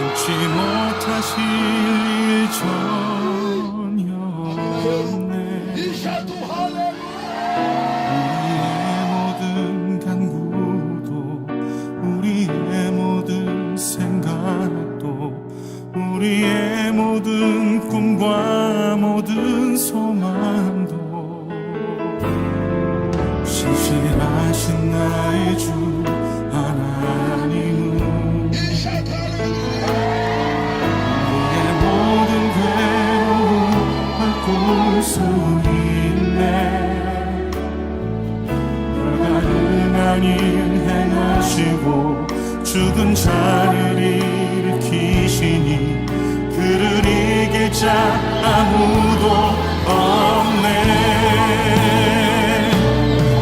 잊지 못하실 일 전혀 없네. 우리의 모든 간구도 우리의 모든 생각도 우리의 모든 꿈과 모든 소망도 신실하신 나의 주 수 있네. 불가능한 일 행하시고 죽은 자를 일으키시니 그를 이길 자 아무도 없네.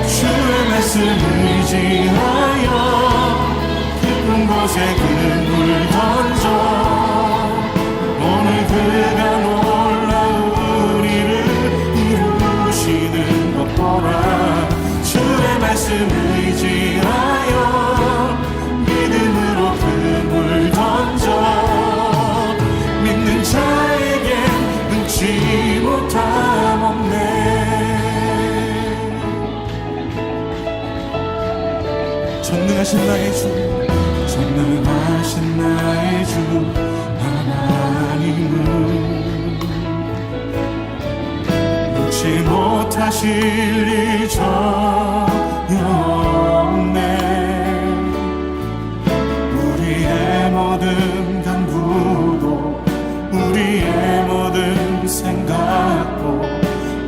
주의 말씀 의지하여 깊은 곳에 의지하여 믿음으로 그물 던져 믿는 자에겐 눈치 못함 없네. 전능하신 나의 주 전능하신 나의 주 하나님은 놓지 못하실 일전 생각고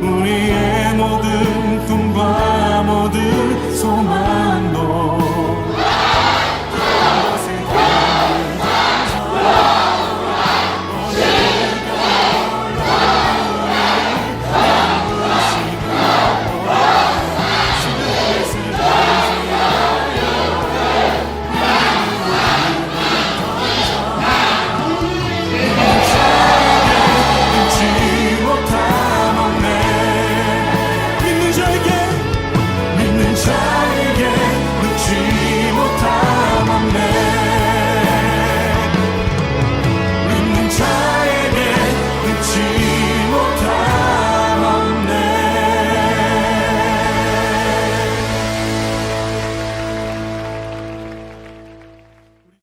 우리의 모든